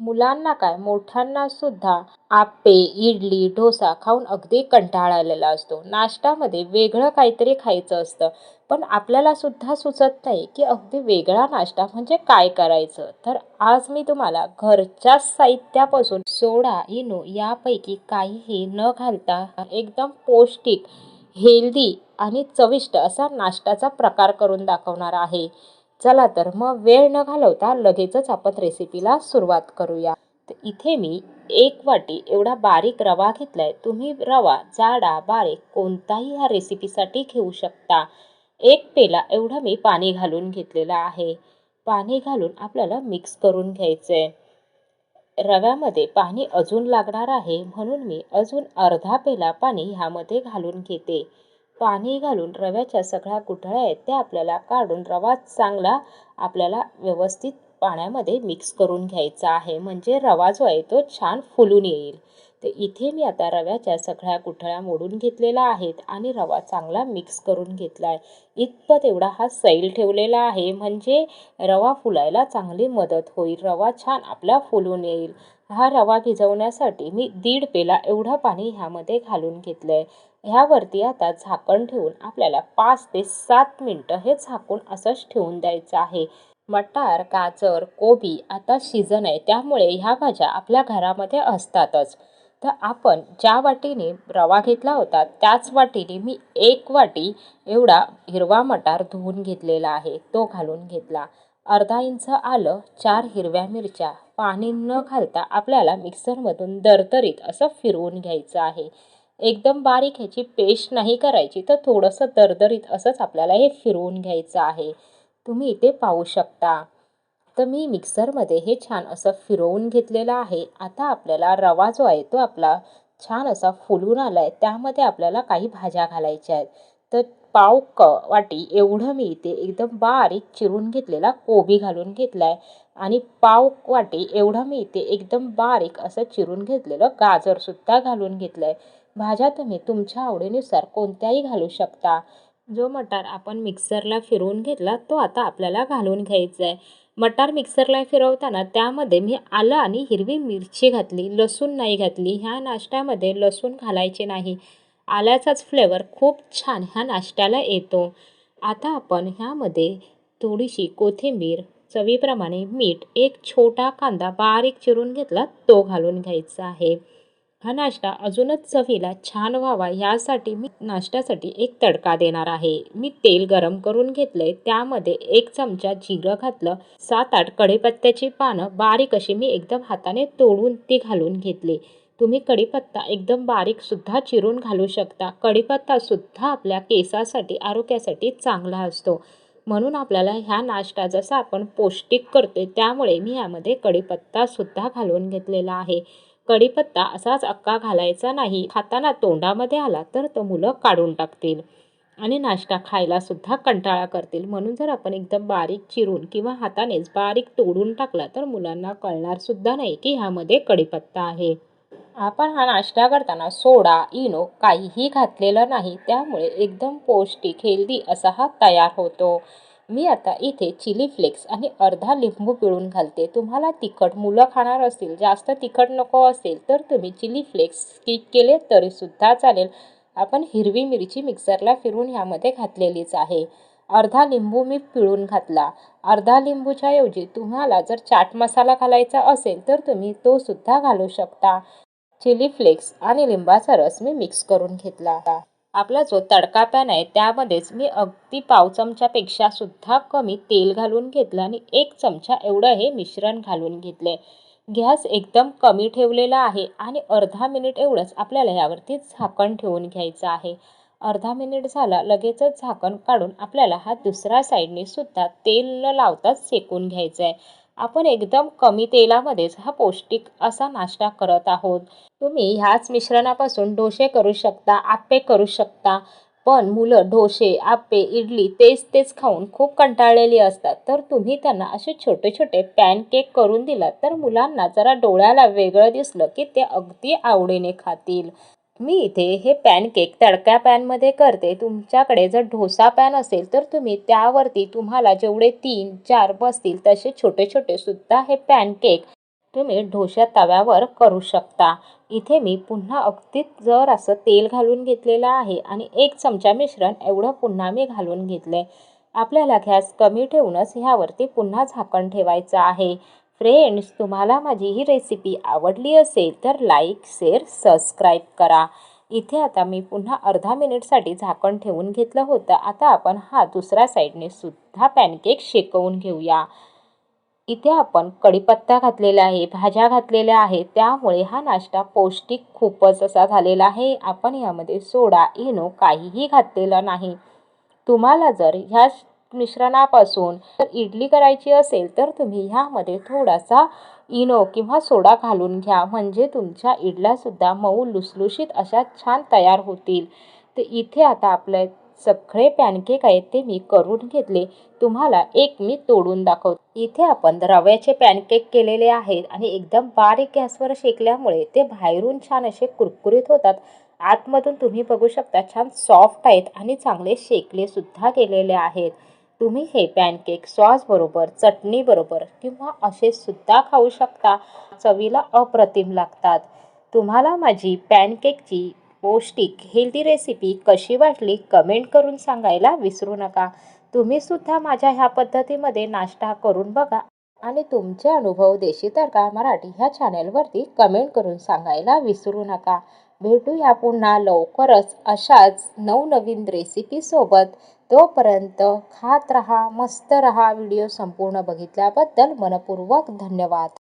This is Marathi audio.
मुलांना काय? मोठ्यांना सुद्धा आप्पे इडली डोसा खाऊन अगदी कंटाळा आलेला असतो. नाश्त्यामध्ये वेगळं काहीतरी खायचं असतं. पण आपल्याला सुद्धा सुचत नाही की अगदी वेगळा नाश्ता म्हणजे काय करायचं? तर आज मी तुम्हाला घरच्याच साहित्यापासून सोडा इनो यापैकी काहीही न घालता एकदम पौष्टिक हेल्दी आणि चविष्ट असा नाश्त्याचा प्रकार करून दाखवणार आहे. चला तर मग वेळ न घालवता लगेचच आपण रेसिपीला सुरुवात करूया. तर इथे मी एक वाटी एवढा बारीक रवा घेतलाय. तुम्ही रवा जाडा बारीक कोणताही ह्या रेसिपीसाठी घेऊ शकता. एक पेला एवढं मी पाणी घालून घेतलेलं आहे. पाणी घालून आपल्याला मिक्स करून घ्यायचंय. रव्यामध्ये पाणी अजून लागणार आहे म्हणून मी अजून अर्धा पेला पाणी ह्यामध्ये घालून घेते. पाणी घालून रव्याच्या सगळ्या गुठळ्या आहेत त्या आपल्याला काढून रवा चांगला आपल्याला व्यवस्थित पाण्यामध्ये मिक्स करून घ्यायचा आहे. म्हणजे रवा जो आहे तो छान फुलून येईल. तर इथे मी आता रव्याच्या सगळ्या गुठळ्या मोडून घेतलेल्या आहेत आणि रवा चांगला मिक्स करून घेतला आहे. इतपत एवढा हा सैल ठेवलेला आहे म्हणजे रवा फुलायला चांगली मदत होईल. रवा छान आपला फुलून येईल. हा रवा भिजवण्यासाठी मी दीड पेला एवढं पाणी ह्यामध्ये घालून घेतलं आहे ह्यावरती आता झाकण ठेवून आपल्याला पाच ते सात मिनटं हे झाकून असंच ठेवून द्यायचं आहे. मटार गाजर कोबी आता सीझन आहे त्यामुळे ह्या भाज्या आपल्या घरामध्ये असतातच. तर आपण ज्या वाटीने रवा घेतला होता त्याच वाटीने मी एक वाटी एवढा हिरवा मटार धुवून घेतलेला आहे तो घालून घेतला. अर्धा इंच आलं चार हिरव्या मिरच्या. पाणी न घालता आपल्याला मिक्सरमधून दरदरीत असं फिरवून घ्यायचं आहे. एकदम बारीक ह्याची पेस्ट नाही करायची तर थोडंसं दरदरीत असंच आपल्याला हे फिरवून घ्यायचं आहे. तुम्ही इथे पाहू शकता. तर मी मिक्सरमध्ये हे छान असं फिरवून घेतलेलं आहे. आता आपल्याला रवा जो आहे तो आपला छान असा फुलून आला आहे त्यामध्ये आपल्याला काही भाज्या घालायच्या आहेत. तर पाव क वाटी एवढं मी इथे एकदम बारीक चिरून घेतलेला कोबी घालून घेतला आहे आणि पाव वाटी एवढं मी इथे एकदम बारीक असं चिरून घेतलेलं गाजरसुद्धा घालून घेतलं आहे भाज्या तुम्ही तुमच्या आवडीनुसार कोणत्याही घालू शकता. जो मटार आपण मिक्सरला फिरवून घेतला तो आता आपल्याला घालून घ्यायचा आहे मटार मिक्सरला फिरवताना त्यामध्ये मी आलं आणि हिरवी मिरची घातली लसूण नाही घातली. ह्या नाश्त्यामध्ये लसूण घालायचे नाही. आल्याचाच फ्लेवर खूप छान ह्या नाश्त्याला येतो. आता आपण ह्यामध्ये थोडीशी कोथिंबीर चवीप्रमाणे मीठ एक छोटा कांदा बारीक चिरून घेतला तो घालून घ्यायचा आहे. हा नाश्ता अजूनच चवीला छान व्हावा यासाठी मी नाश्त्यासाठी एक तडका देणार आहे. मी तेल गरम करून घेतले त्यामध्ये एक चमचा जिरं घातलं सात आठ कढीपत्त्याची पानं बारीक अशी मी एकदम हाताने तोडून ती घालून घेतली. तुम्ही कढीपत्ता एकदम बारीक सुद्धा चिरून घालू शकता. कढीपत्तासुद्धा आपल्या केसासाठी आरोग्यासाठी चांगला असतो. म्हणून आपल्याला ह्या नाश्ता जसा आपण पौष्टिक करतोय त्यामुळे मी यामध्ये कढीपत्तासुद्धा घालून घेतलेला आहे. कढीपत्ता असाच अक्का घालायचा नाही. खाताना तोंडामध्ये आला तर तो मुलं काढून टाकतील. आणि नाश्ता खायला सुद्धा कंटाळा करतील. म्हणून जर आपण एकदम बारीक चिरून किंवा हातानेच बारीक तोडून टाकला तर मुलांना कळणार सुद्धा नाही की ह्यामध्ये कढीपत्ता आहे. आपण हा नाश्ता करताना सोडा इनो काहीही घातलेलं नाही त्यामुळे एकदम पौष्टिक हेल्दी असा हा तयार होतो. मी आता इथे चिली फ्लेक्स आणि अर्धा लिंबू पिळून घालते. तुम्हाला तिखट मुलं खाणार असतील जास्त तिखट नको असेल तर तुम्ही चिली फ्लेक्स स्किप केले तरीसुद्धा चालेल. आपण हिरवी मिरची मिक्सरला फिरून ह्यामध्ये घातलेलीच आहे. अर्धा लिंबू मी पिळून घातला. अर्धा लिंबूच्या ऐवजी तुम्हाला जर चाट मसाला घालायचा असेल तर तुम्ही तो सुद्धा घालू शकता. चिली फ्लेक्स आणि लिंबाचा रस मी मिक्स करून घेतला. आपला जो तडका पॅन आहे त्यामध्येच मी अगदी पाव चमच्यापेक्षा सुद्धा कमी तेल घालून घेतलं आणि एक चमचा एवढं हे मिश्रण घालून घेतले. गॅस एकदम कमी ठेवलेला आहे आणि अर्धा मिनिट एवढंच आपल्याला यावरती झाकण ठेवून घ्यायचं आहे. अर्धा मिनिट झाला लगेचच झाकण काढून आपल्याला हा दुसऱ्या साईडने सुद्धा तेल न लावताच शेकून घ्यायचं आहे आपण एकदम कमी तेलामध्येच हा पौष्टिक असा नाश्ता करत आहोत. तुम्ही ह्याच मिश्रणापासून डोसे करू शकता आप्पे करू शकता. पण मुलं डोसे आप्पे इडली तेच तेच खाऊन खूप कंटाळलेली असतात. तर तुम्ही त्यांना असे छोटे छोटे पॅनकेक करून दिलात तर मुलांना जरा डोळ्याला वेगळं दिसलं की ते अगदी आवडीने खातील. मी इथे हे पॅनकेक तडक्या पॅनमध्ये करते. तुमच्याकडे जर ढोसा पॅन असेल तर तुम्ही त्यावरती तुम्हाला जेवढे तीन चार बसतील तसे छोटे छोटे सुद्धा हे पॅनकेक तुम्ही ढोशा तव्यावर करू शकता. इथे मी पुन्हा अगदीच जर असं तेल घालून घेतलेलं आहे आणि एक चमचा मिश्रण एवढं पुन्हा मी घालून घेतलं आहे आपल्याला गॅस कमी ठेवूनच ह्यावरती पुन्हा झाकण ठेवायचं आहे. फ्रेंड्स तुम्हाला माझी ही रेसिपी आवडली असेल तर लाईक शेअर सबस्क्राईब करा. इथे आता मी पुन्हा अर्धा मिनिटसाठी झाकण ठेवून घेतलं होतं. आता आपण हा दुसऱ्या साईडने सुद्धा पॅनकेक शेकवून घेऊया. इथे आपण कढीपत्ता घातलेला आहे भाज्या घातलेल्या आहेत. त्यामुळे हा नाश्ता पौष्टिक खूपच असा झालेला आहे. आपण यामध्ये सोडा इनो काहीही घातलेलं नाही. तुम्हाला जर ह्या मिश्रणापासून जर इडली करायची असेल तर तुम्ही ह्यामध्ये थोडासा इनो किंवा सोडा घालून घ्या. म्हणजे तुमच्या इडल्यासुद्धा मऊ लुसलुशीत अशा छान तयार होतील. तर इथे आता आपले सगळे पॅनकेक आहेत ते मी करून घेतले. तुम्हाला एक मी तोडून दाखवते. इथे आपण रव्याचे पॅनकेक केलेले आहेत आणि एकदम बारीक गॅसवर शेकल्यामुळे ते बाहेरून छान असे कुरकुरीत होतात. आतमधून तुम्ही बघू शकता छान सॉफ्ट आहेत आणि चांगले शेकले सुद्धा गेलेले आहेत. तुम्ही हे पॅनकेक सॉसबरोबर चटणीबरोबर किंवा असे सुद्धा खाऊ शकता. चवीला अप्रतिम लागतात. तुम्हाला माझी पॅनकेकची पौष्टिक हेल्दी रेसिपी कशी वाटली कमेंट करून सांगायला विसरू नका. तुम्ही सुद्धा माझ्या ह्या पद्धतीमध्ये नाश्ता करून बघा आणि तुमचे अनुभव देशी तडका मराठी ह्या चॅनेलवरती कमेंट करून सांगायला विसरू नका. भेटूया पुन्हा लवकरच अशाच नवनवीन रेसिपीसोबत तोपर्यंत खात रहा मस्त रहा व्हिडिओ संपूर्ण बघितल्याबद्दल मनपूर्वक धन्यवाद.